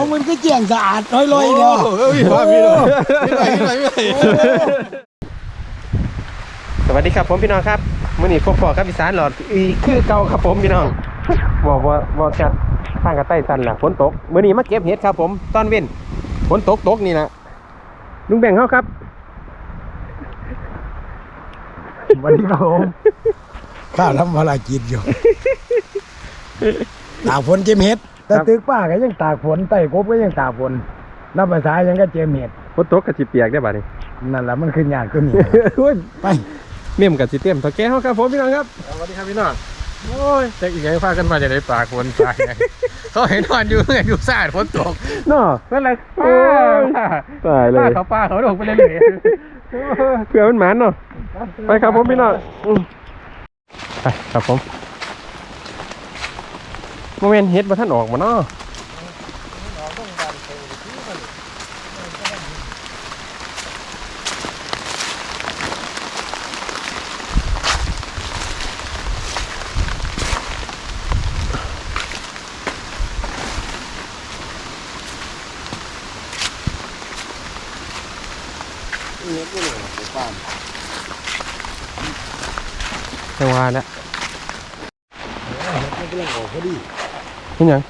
ผมมันก็เจียงสะอาดลอยๆเนาะเฮ้ยว่ามีหน่อยมีหน่อยมีหน่อยมีหน่อยสวัสดีครับผมพี่น้องครับมื่อนี้พบปอกับอีสานหลอดอีคือเก่าครับผมพี่น้องบอกว่าบอกจัดทางกระใต้สันล่ะฝนตกมื่อนี้มาเก็บเห็ดครับ ผมตอนเว้นฝนตกตกนี่นะลุงแบ่งเขาครับวันนี้ครับผมข้าทำภารกิจอยู่ตากฝนเจมเห็ด แต่ตึกป้าก็ยังตากฝนไต่กบก็ยังตากฝนนับภาษายังก็เจมเห็ดฝนตกกับสิเปียกได้บ่นี่นั่นแหละมันขึ้นยากขึ้นนี่โอ้ยไปเมี่ยมกับสิเต็มเท่าแก่เขาครับผมพี่น้องครับสวัสดีครับพี่น้องโอ้ยแต่อีกไงพากันมาจะได้ปากคนตายไงเขาเห็นนอนอยู่ไงอยู่ซ่าฝนตกเนาะนั่นแหละโอ้ยตายเลยป้าเขาป้าเขาลงไปเลยเลยเผื่อมันหมานเนาะไปครับผมพี่น้องอืมไปครับผม โมเมนเฮ็ดมาท่านออกมาเนาะจังหวะแล้วมันกำลังออกพอดี นยัง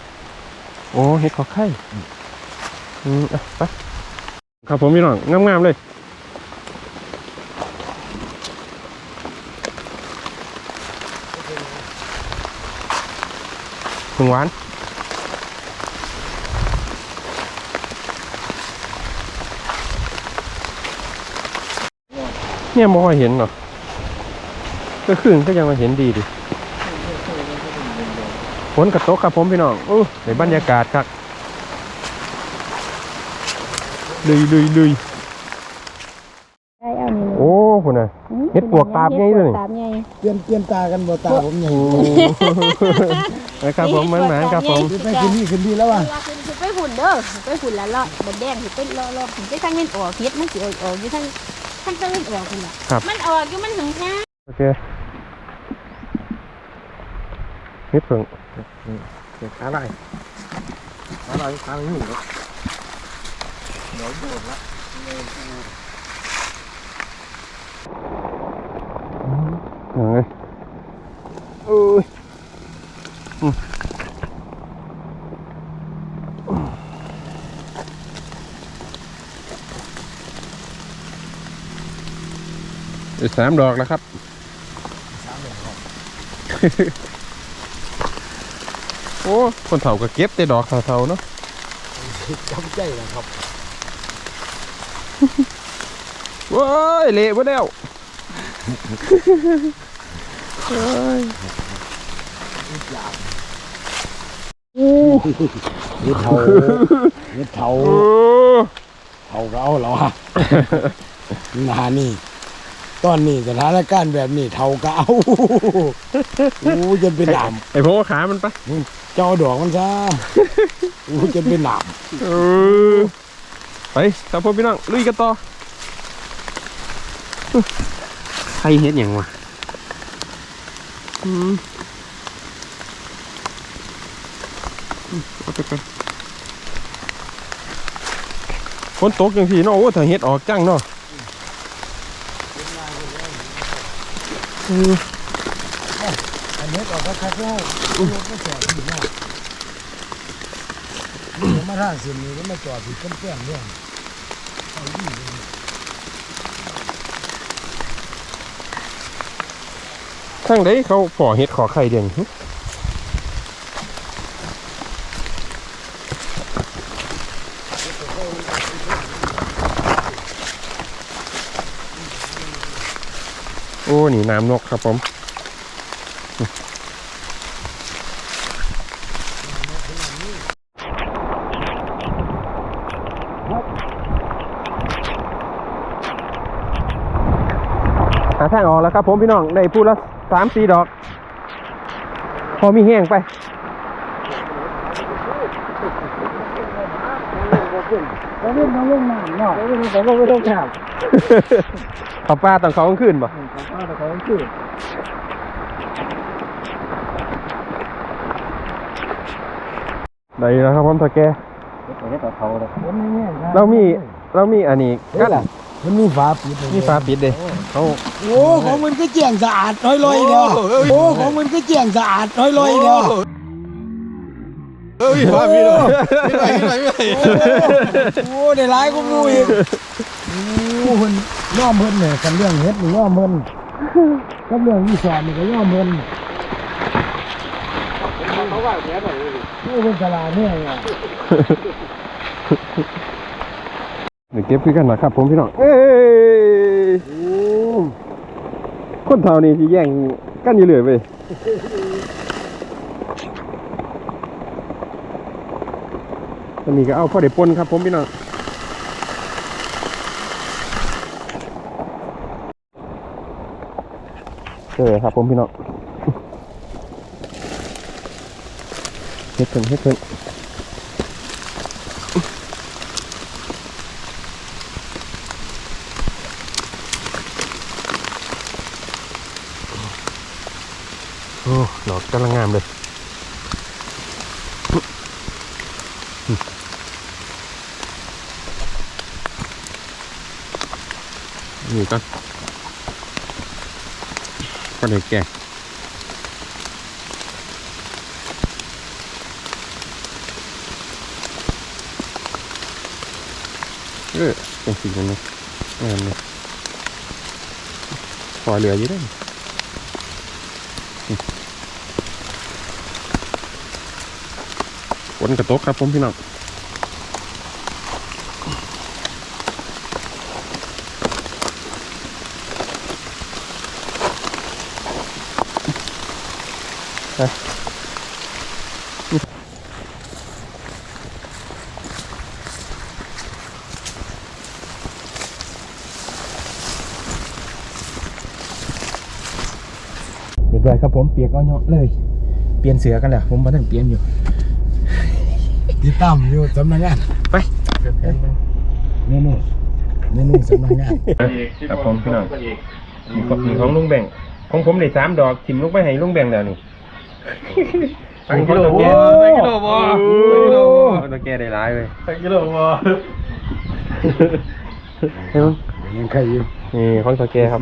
โอ้เฮ็ดขอไข่อืมอะไปครับผมพี่น้องงามๆเลยถึงหวานเนี่ยมองเห็นเนาะก็คืนก็ยังมาเห็นดีดิ นกระตกครับผมพี่น้องโอ้ในบรรยากาศครับลุยลุยลุยได้เอานี่โอ้คุณน่ะเฮ็ดปวกตาบใหญ่ด้วยนี่เฮ็ดปวกตาบใหญ่เปลี่ยนเปลี่ยนตากันบ่ตาผมใหญ่โอ้นะครับผมมันหมานครับผมไปขึ้นนี่ขึ้นนี่แล้วว่ะเวลาขึ้นขึ้นไปหุ่นเด้อขึ้นไปหุ่นละเลาะบดแดงขึ้นไปเลาะเลาะขึ้นไปทางเล่นออกเฮ็ดมันสิออกออกอยู่ทางทางตะวันออกพุ่นล่ะครับมันออกอยู่มันถึงแค่โอเคเฮ็ดเพิ่ง อะไรอะไรทางนี้เหรอเดี๋ยวโดนละอย่างไงโอ้ยสามดอกแล้วครับ โอ้คนเฒ่าก็เก็บแต่ดอกเฒ่าๆเนาะจำใจนะครับว้ายเละหมดแล้วเฮ้ยเฮ็ดเถาเฮ็ดเถาโอ้เถาก็เอาแล้วอะนานี่ ตอนนี้สถานการณ์แบบนี้เถาก็เอาอู้จนเป็นหนามไอพวกขามันปะ เจ้าดอกมันซะอู้จนเป็นหนามเออไปครับพ่อพี่น้องลุยกันต่อใครเห็นอย่างวะอืมอืมเอาไปก่อนฝนตกจังทีเนาะโอ้ถ้าเห็ดออกจังเนาะอืม อันนี้ออกก็คักแล้วอู้ก็แสบผิดมากนี่มาทางเส้นนี้ก็มาจอดผิดกันแป้งเรื่องเอาดีเลยทั้งใดเขาปอเห็ดขอไข่เด่นหึโอ้ นี่น้ำนกครับผม หาทางออกแล้วครับผมพี่น้องได้พูดละสามสี่ดอก พอมีแห้งไปแล้วเล่นน้องเล่นน้ำเนาะแล้วเล่นเขาก็ไม่ต้องถามเขาป้าตอนเขากลางคืนป่ะเขาแต่เขาคือได้แล้วครับผมตะแกเฮ็ดเอาเขาเลยมันไม่แห้งนะเรามีเรามีอันนี้เฮ้ยล่ะ มันมีฝาปิดมีฟ้าปิดเด้เขาโอ้ของมันก็เจียงสะอาดน้อยลอยเนาะโอ้ของมันก็เจียงสะอาดน้อยลอยเนาะเฮ้ยว่าพี่หน่อยพี่หน่อยพี่หน่อยพี่หน่อยโอ้ได้หลายก็มูอีกโอ้เพิ่นย่อมเพิ่นเนี่ยกันเรื่องเฮ็ดนี่ย่อมเพิ่นกับเรื่องวิสอนนี่ก็ย่อมเพิ่นเขาว่าแค่ไหนโอ้เพิ่นฉลาดเนี่ยไง เดี๋ยวเก็บคือกันนะครับผมพี่น้องเอ้ยคนเท่านี้ที่แย่งกันอยู่เลยเว้ยอันนี้ก็เอาพ่อเด็ปนครับผมพี่น้องเจอครับผมพี่น้องเฮ็ดเพิ่นเฮ็ดเพิ่น โอ้ดอกกำลังงามเลยนี่ก็ก็เด็กแก่เออเป็นสิ่งนี้งามเลยพอเหลืออยู่ได้ ฝนกระตกครับผมพี่น้องไปเรียบร้อยครับผมเปียกเอาเนาะเลย เปลี่ยนเสือกันแหล้วผมมาตั้งเปลี่ยนอยู่ ติดตามอยู่สำนักงานไปเมนูเมนูสำนักงานครับผมพี่น้องมีของมีของลุงแบ่งของผมได้สามดอกทิมลงไปให้ลุงแบ่งแล้วนี่ตั้งกิโลโอ้แกตั้งกิโลบ่ตั้งกิโลบ่ตัวแกได้ร้ายเลยตั้งกิโลบ่เฮ้ยยังใครอยู่นี่ของตัวแกครับ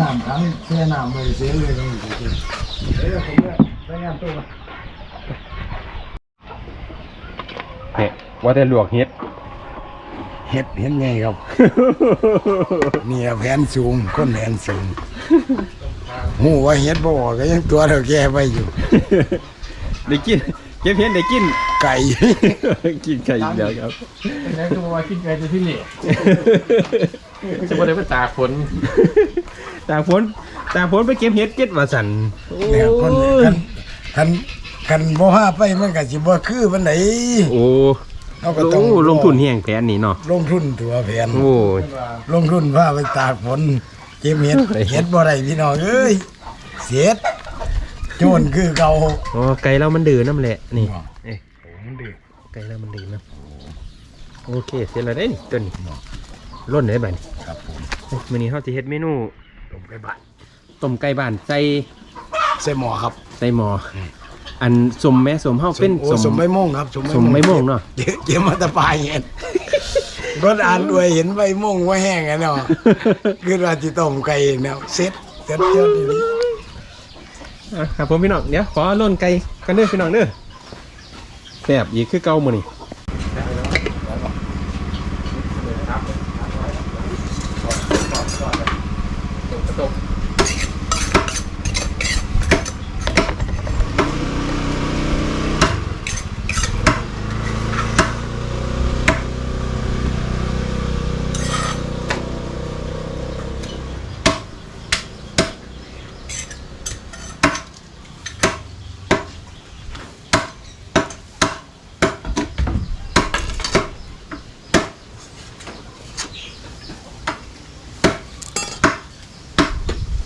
น้ำทั้งแช่น้ำเลยเสียเลยตรงนี้เดี๋ยวผมเนี่ยรายงานตัวมา เนี่ยว่าแต่ลวกเฮ็ด เฮ็ดเห็นไงครับ เนี่ยแผนสูงคนแผนสูงหูว่าเฮ็ดบ่ออกก็ยังตัวเท่าแก่ไปอยู่ ได้กินเก็บเฮ็ดได้กิน ไก่ กินไก่อีกแล้วครับแล้วก็มาคิดไงจะที่นี่จะบ่ได้ไปตากฝนตากฝนตากฝนไปเก็บเฮ็ดเก็บว่าสันเนี่ยคนคัน คันคันบ่พาไปมันก็สิบ่คือปานไหนโอ้เราก็ต้องโอ้ลงทุนแห้งแผนนี่เนาะลงทุนตัวแผนโอ้ยลงทุนพาไปตากฝนเก็บเห็ดเห็ดบ่ได้พี่น้องเอ้ยเสียดโจนคือเก่าอ๋อไก่เรามันดื้อน้ำแหละนี่อ๋อเอ้ยไก่เรามันดื้อนะโอเคเสร็จแล้วได้นี่ตัวนี้ร่นได้บ่นี่ครับผมเอ้ยมื้อนี้เฮาจะเฮ็ดเมนูต้มไก่บ้านต้มไก่บ้านใส่ใส่หม้อครับใส่หม้อ ออันสมแม่สมเฮาเป็นโอ้สมใบม่วงครับสมสมใบม่วงเนาะเดี๋ยวเดี๋ยวมาแตะปลายเห็นรถอ่านด้วยเห็นใบม่วงว่าแห้งอะเนาะคือว่าสิต้มไก่เนาะเสร็จเสร็จเยอะดีอะครับผมพี่น้องเดี๋ยวขอล่นไก่กันเด้อพี่น้องเด้อแซ่บอีกคือเก่ามื้อนี้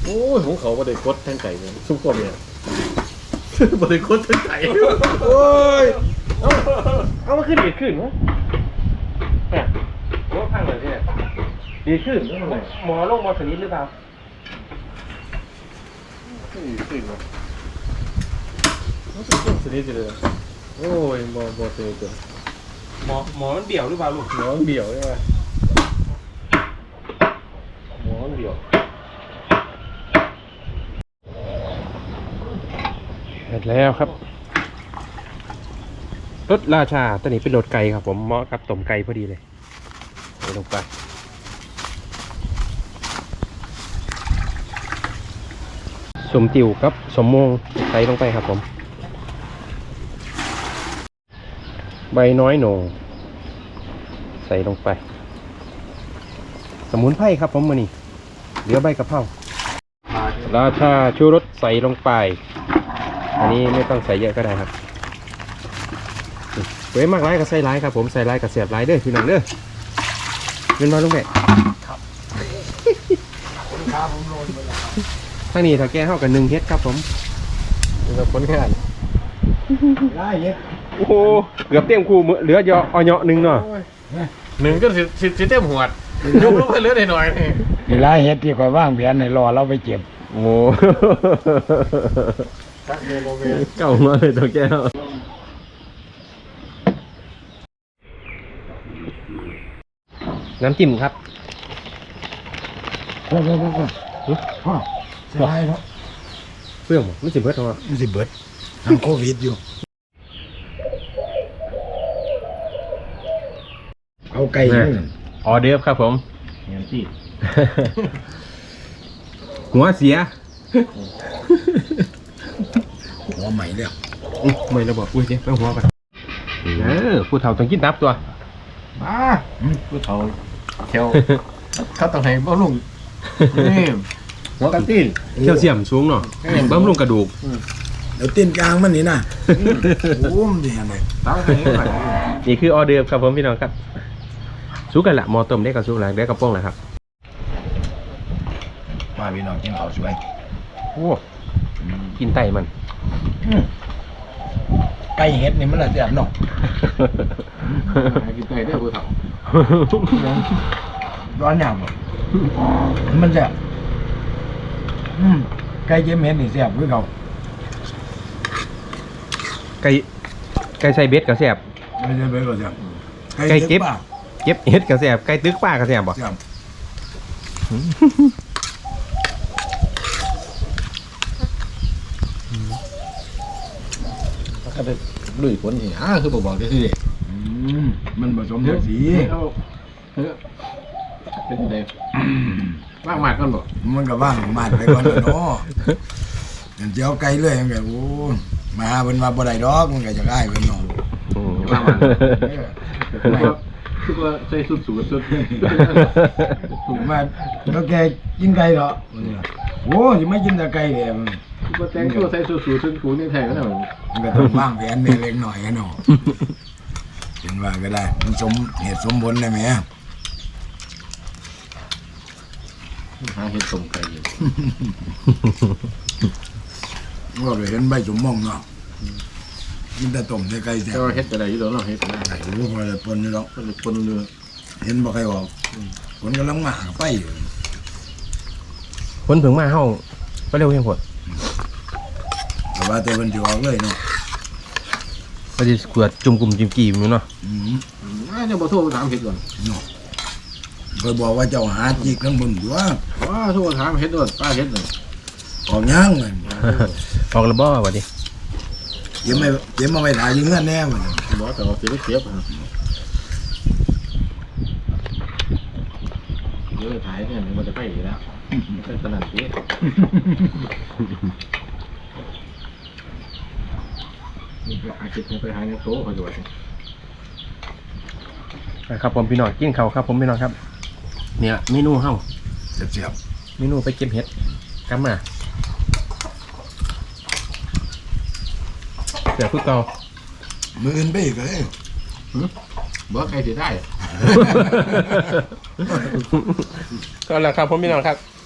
โอ้ยของเขาบ่ได้กดทั้งไก่เลยซุปก้มเนี่ยบ่ได้กดทั้งไก่โอ้ยเอาเอามาขึ้นดีขึ้นวะเนี่ยโอ้พังเลยเนี่ยดีขึ้นแล้วทำไมหมอลงมาสนิทหรือเปล่าขึ้นขึ้นมารู้สึกสนิทจังเลยโอ้ยบ่บ่เจอตัวหมอหมอมันเบี่ยวหรือเปล่าลูกหมอเบี่ยวใช่ไหมหมอเบี่ยว เสร็จแล้วครับรถราชาตัวนี้เป็นรถไก่ครับ ผมเหมาะกับต้มไก่พอดีเลยใส่ลงไปสมติวกับสมมงใส่ลงไปครับผม ใบน้อยโหนงใส่ลงไป สมุนไพรครับผมมือนี่เหลือใบกะเพราราชาชูรสใส่ลงไป อันนี้ไม่ต้องใส่เยอะก็ได้ครับเว้ยมากร้ายก็ใส่ร้ายครับผมใส่ร้ายกับเสียบร้ายเด้อพี่น้องเด้อเป็นมาลุงแม่ขาผมโรยไปแล้วทางนี้ถ้าแก้เข้ากันหนึ่งเฮ็ดครับผมนี่เราผลงานได้เย็ดโอ้โหเกือบเต็มคูมือเหลือเยอะเอาเยอะหนึ่งเนาะหนึ่งก็สิสิสิเต็มหัวดยกลูกไปเหลือหน่อยๆนี่เวลาเฮ็ดที่ข่อยว่างแผนให้รอเราไปเจ็บโอ้ โหชักเมโมเมเก่ามาเลยตัวแก้วน้ำจิ้มครับพ่อพ่อพ่อพ่อพ่อสบายเนาะเปรี้ยวมั้สิเบิดหรอมันสิเบิดทางโควิดอยู่ เอาไก่ด้วยนั่น ออเดิร์ฟครับผม เงี้ยที่หัวเสีย หัวใหม่แล้วอุ๊ยไม่ระบอกอุ้ยเดี๋ยวไปหัวกันเออผู้เฒ่าต้องกินนับตัวมาผู้เฒ่าเขียวเขาต้องให้บ่ลุงนี่หัวกะตีนเที่ยวเสียมสูงเนาะบำรุงกระดูกเดี๋ยวตีนกลางมันนี่นะโอ้มันดีอะไรตั้งให้หน่อยนี่คือออเดิร์ฟครับผมพี่น้องครับสู้กันละหมอต้มได้กับสู้แล้วได้กับโป้งแหละครับมาพี่น้องกินข้าวสวยโอ้กินไตมัน ไก่เฮ็ดนี่มันละแซ่บเนาะกินไก่ได้ผู้เฒ่าร้อนยามบ่มันแซ่บอืมไก่เจ็มเฮ็ดนี่แซ่บคือเก่าไก่ไก่ใส่เบ็ดกับแสบไม่ใช่เบิดก็แซ่บไก่เก็บปลาเก็บเฮ็ดกับแสบไก่ตึกป้ากับแสบบ่แซ่บ ก็ได้ลุยผลนี่อ่าคือบ่บอกได้สิอืมมันผสมจักสี เอาเฮ้ยเป็นไงว่างมากกันบ่มันก็ว่างมาดไปก่อนเนาะเดี๋ยวสิเอาไก่เลยมันก็โอ้มาหาเพิ่นว่าบ่ได้ดอกมันก็จะได้เพิ่นเนาะอืมคือว่าใส่สุดสูดสุดถูกมาแล้วแกกินไก่เหรอโอ้ยไม่กินแต่ไก่เลย มันว่แต่งตัวใส่สุดสูดสุดกูนี่แท้ก็ได้เหมันก็ต้องว่างแผนเล็กๆหน่อยกันเนาะเห็นว่าก็ได้ มันสมเหตุสมผลได้ไหมหาเห็ดต้มไก่อยู่ว่าไปเห็นใบสมมองเนาะกินแต่ต้มแต่ไก่แซ่แต่บว่าเห็ดอะไรอยู่แล้วเนาะเห็ดอะไรไก่รู้พอจะปนอยู่แล้วมันปนเนื้อเห็นบ่ใครออกผลกำลังมาไปอยู่คนถึงมาเฮาก็เร็วเพียงพดแต่ ว่าแต่มันจะออกเลยเนาะก็สิขวดจุ่มกลุ่มจิ้มกีมอยู่เนาะอืมอ่าจะบ่โทรถามเห็ดก่อนเนาะเคยบอกว่าเจ้าหาจิกทั้งบนอยู่ว่าว้าโทรถามเห็ดด้วยป้าเห็ดเลยออกย่างเลยออกระบ่ว่าดิเดี๋ยวไม่เดี๋ยวมาไปถ่ายอยืงเงินแน่มันบอกแต่ว่าเสียเสียบเยอะถ่ายเนี่ยมันจะไปอยู่แล้วเป็นขนาดนี้ นี่ไปหาเก็บไปหาในโต๊ะเขาอยู่ว่าครับผมพี่น้องกินข้าวครับ ผมพี่น้องครับ เนี่ยเมนูเฮาเสียบเมนูไปเก็บเห็ดกลับมาเสือพึ่งเก่าๆมืออื่นไปอีกเลยบอกใครสิได้ ก็แล้วครับผมพี่น้องครับค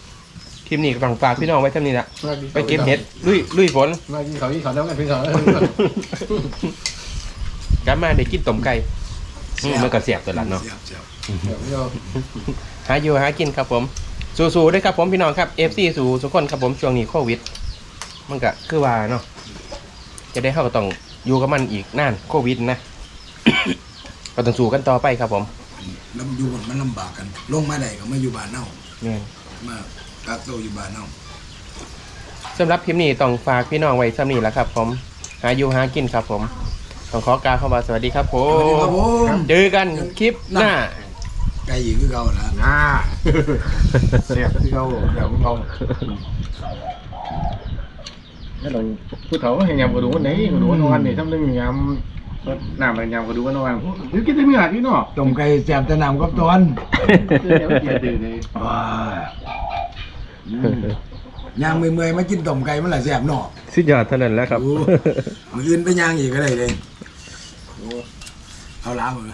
ลิปนี้ก็ต้องฝากพี่น้องไว้เท่านี้ละไปเก็บเห็ดลุยลุยฝนมากินเขาที่เขาแล้วกันพี่เขาแล้วกลับมาได้กินต้มไก่อืมมันก็เสียบตัวละเนาะเสียบเสียบหาอยู่หากินครับผม สู้ๆด้วยครับผมพี่น้องครับ FC สู้ทุกคนครับผมช่วงนี้โควิด มันก็คือว่าเนาะจะได้เข้าก็ต้องอยู่กับมันอีกนานโควิดนะ ก็ต้องสู้กันต่อไปครับผมแล้วอยู่บนมันลำบากกัน ลงมาได้ก็มาอยู่บ้านเน่าแม่นมา กักตัวอยู่บ้านเน่าสำหรับคลิปนี้ต้องฝากพี่น้องไว้ซ้ำนี้แหละครับ ผมหาอยู่หากินครับ ผม ต้องขอกล่าวเข้ามาสวัสดีครับผสวัสดีมครับผมเจอกันคลิปหน้า ไก่อีกคือเก่าละอ่าเสียบที่เขาเดี๋ยวเขานี่เราผู้เฒ่าเห็นยามกระดูกวันไหนกระดูกวันวันนี่ทำได้มียามน้ำอะไรยามกระดูกวันวันหรือกินได้เนื้อที่เนาะต้มไก่แซ่บแต่น้ำกับตอนเดี๋ยวเดี๋ยวเดี๋ยวเดี๋ยวว้า ยอืมย่างเมื่อยๆมากินต้มไก่มันละแซ่บเนาะสุดยอดเท่านั้นแหล้วครับ โอ้มื้ออื่นไปย่างอีกก็ได้เลยโอ้เอาล้างมือ